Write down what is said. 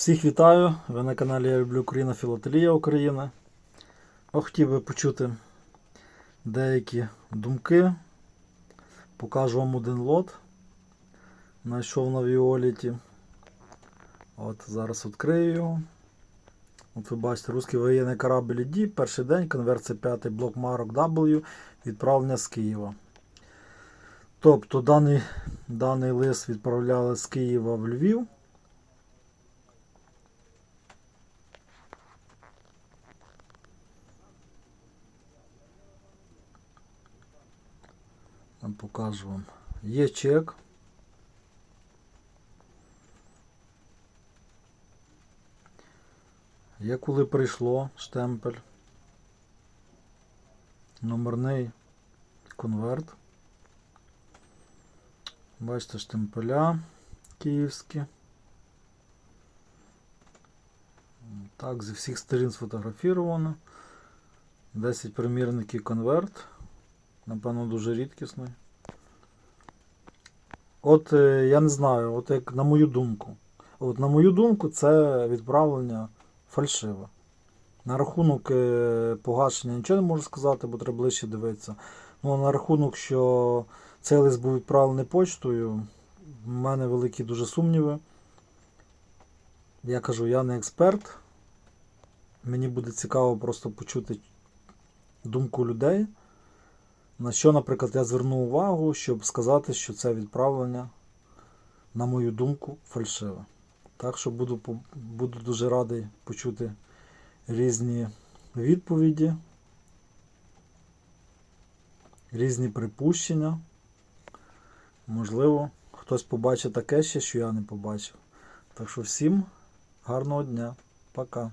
Всіх вітаю! Ви на каналі Я люблю Україна Філателія України. Я хотів би почути деякі думки. Покажу вам один лот. Знайшов на Віоліті. От зараз відкрию його. От ви бачите, русський воєнний корабль D, перший день, конверт це 5 блок марок W, відправлення з Києва. Тобто даний, даний лист відправляли з Києва в Львів. Я покажу вам. Є чек. Є коли прийшло штемпель. Номерний конверт. Бачите штемпеля київські. Так, зі всіх сторін сфотографіровано. 10 примірників конверт. Напевно, дуже рідкісний. От е, я не знаю, от як на мою думку. От на мою думку, це відправлення фальшиве. На рахунок е, погашення нічого не можу сказати, бо треба ближче дивитися. Ну, на рахунок, що цей лист був відправлений почтою, в мене великі дуже сумніви. Я кажу, я не експерт. Мені буде цікаво просто почути думку людей. На що, наприклад, я звернув увагу, щоб сказати, що це відправлення, на мою думку, фальшиве. Так що буду, буду дуже радий почути різні відповіді, різні припущення. Можливо, хтось побачить таке ще, що я не побачив. Так що всім гарного дня. Пока.